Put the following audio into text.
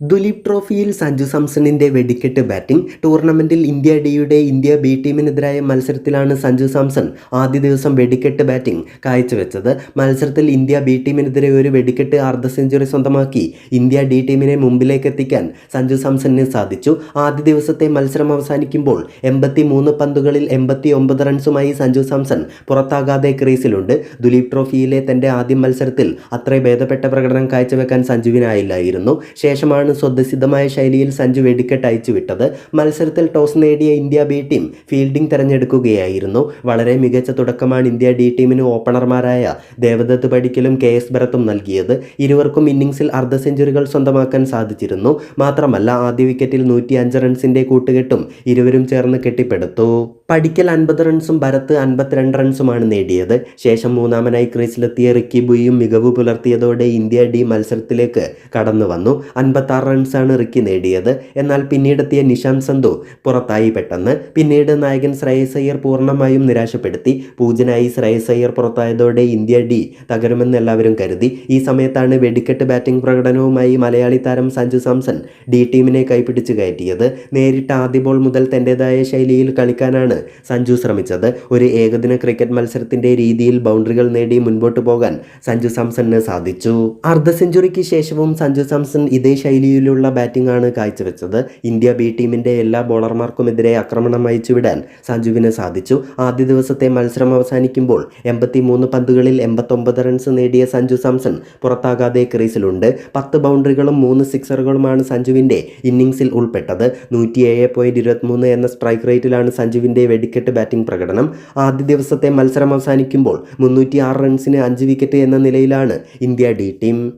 ദുലീപ് ട്രോഫിയിൽ സഞ്ജു സാംസണിന്റെ വെടിക്കെട്ട് ബാറ്റിംഗ്. ടൂർണമെന്റിൽ ഇന്ത്യ ഡിയുടെ ഇന്ത്യ ബി ടീമിനെതിരായ മത്സരത്തിലാണ് സഞ്ജു സാംസൺ ആദ്യ ദിവസം വെടിക്കെട്ട് ബാറ്റിംഗ് കാഴ്ചവെച്ചത്. മത്സരത്തിൽ ഇന്ത്യ ബി ടീമിനെതിരെ ഒരു വെടിക്കെട്ട് അർദ്ധ സെഞ്ചുറി സ്വന്തമാക്കി. ഇന്ത്യ ഡി ടീമിനെ മുമ്പിലേക്ക് എത്തിക്കാൻ സഞ്ജു സാംസണിന് സാധിച്ചു. ആദ്യ ദിവസത്തെ മത്സരം അവസാനിക്കുമ്പോൾ എൺപത്തി മൂന്ന് പന്തുകളിൽ എൺപത്തി ഒമ്പത് റൺസുമായി സഞ്ജു സാംസൺ പുറത്താകാതെ ക്രീസിലുണ്ട്. ദുലീപ് ട്രോഫിയിലെ തന്റെ ആദ്യ മത്സരത്തിൽ അത്ര ഭേദപ്പെട്ട പ്രകടനം കാഴ്ചവെക്കാൻ സഞ്ജുവിനായില്ലായിരുന്നു. ശേഷമാണ് സ്വതസിദ്ധമായ ശൈലിയിൽ സഞ്ജു വെടിക്കെട്ട് അയച്ചുവിട്ടത് മത്സരത്തിൽ ടോസ് നേടിയ ഇന്ത്യ ബി ടീം ഫീൽഡിംഗ് തെരഞ്ഞെടുക്കുകയായിരുന്നു. വളരെ മികച്ച തുടക്കമാണ് ഇന്ത്യ ഡി ടീമിന് ഓപ്പണർമാരായ ദേവദത്ത് പടിക്കലും കെ എസ് ഭരത്തും നൽകിയത്. ഇരുവർക്കും ഇന്നിംഗ്സിൽ അർദ്ധ സെഞ്ചുറികൾ സ്വന്തമാക്കാൻ സാധിച്ചിരുന്നു. മാത്രമല്ല ആദ്യ വിക്കറ്റിൽ നൂറ്റി അഞ്ച് റൺസിന്റെ കൂട്ടുകെട്ടും ഇരുവരും ചേർന്ന് കെട്ടിപ്പടുത്തു. പടിക്കൽ അൻപത് റൺസും ഭരത്ത് അൻപത്തിരണ്ട് റൺസുമാണ് നേടിയത്. ശേഷം മൂന്നാമനായി ക്രീസിലെത്തിയ റിക്കി ബുയും മികവ് പുലർത്തിയതോടെ ഇന്ത്യ ഡി മത്സരത്തിലേക്ക് കടന്നു വന്നു അൻപത്തി ആറ് റൺസാണ് റിക്കി നേടിയത്. എന്നാൽ പിന്നീടെത്തിയ നിഷാന്ത് സന്ധു പുറത്തായി പെട്ടെന്ന്. പിന്നീട് നായകൻ ശ്രേയസ് അയ്യർ പൂർണമായും നിരാശപ്പെടുത്തി. പൂജനായി ശ്രേയസ് അയ്യർ പുറത്തായതോടെ ഇന്ത്യ ഡി തകരുമെന്ന് എല്ലാവരും കരുതി. ഈ സമയത്താണ് വെടിക്കെട്ട് ബാറ്റിംഗ് പ്രകടനവുമായി മലയാളി താരം സഞ്ജു സാംസൺ ഡി ടീമിനെ കൈപിടിച്ച് കയറ്റിയത്. നേരിട്ട് ആദ്യ ബോൾ മുതൽ തന്റെതായ ശൈലിയിൽ കളിക്കാനാണ് സഞ്ജു ശ്രമിച്ചത്. ഒരു ഏകദിന ക്രിക്കറ്റ് മത്സരത്തിന്റെ രീതിയിൽ ബൗണ്ടറികൾ നേടി മുൻപോട്ട് പോകാൻ സഞ്ജു സാംസണിന് സാധിച്ചു. അർദ്ധ സെഞ്ചുറിക്ക് ശേഷവും സഞ്ജു സാംസൺ ഇതേ ശൈലിയിലുള്ള ബാറ്റിംഗ് ആണ് കാഴ്ചവെച്ചത്. ഇന്ത്യ ബി ടീമിന്റെ എല്ലാ ബോളർമാർക്കുമെതിരെ ആക്രമണം അയച്ചുവിടാൻ സഞ്ജുവിന് സാധിച്ചു. ആദ്യ ദിവസത്തെ മത്സരം അവസാനിക്കുമ്പോൾ എൺപത്തി മൂന്ന് പന്തുകളിൽ എൺപത്തൊമ്പത് റൺസ് നേടിയ സഞ്ജു സാംസൺ പുറത്താകാതെ ക്രീസിലുണ്ട്. പത്ത് ബൗണ്ടറികളും മൂന്ന് സിക്സറുകളുമാണ് സഞ്ജുവിന്റെ ഇന്നിംഗ്സിൽ ഉൾപ്പെട്ടത്. നൂറ്റിയേഴ് പോയിന്റ് ഇരുപത്തിമൂന്ന് എന്ന സ്ട്രൈക്ക് റേറ്റിലാണ് സഞ്ജുവിന്റെ വെടിക്കെട്ട് ബാറ്റിംഗ് പ്രകടനം. ആദ്യ ദിവസത്തെ മത്സരം അവസാനിക്കുമ്പോൾ മുന്നൂറ്റി റൺസിന് അഞ്ച് വിക്കറ്റ് എന്ന നിലയിലാണ് ഇന്ത്യ ഡി ടീം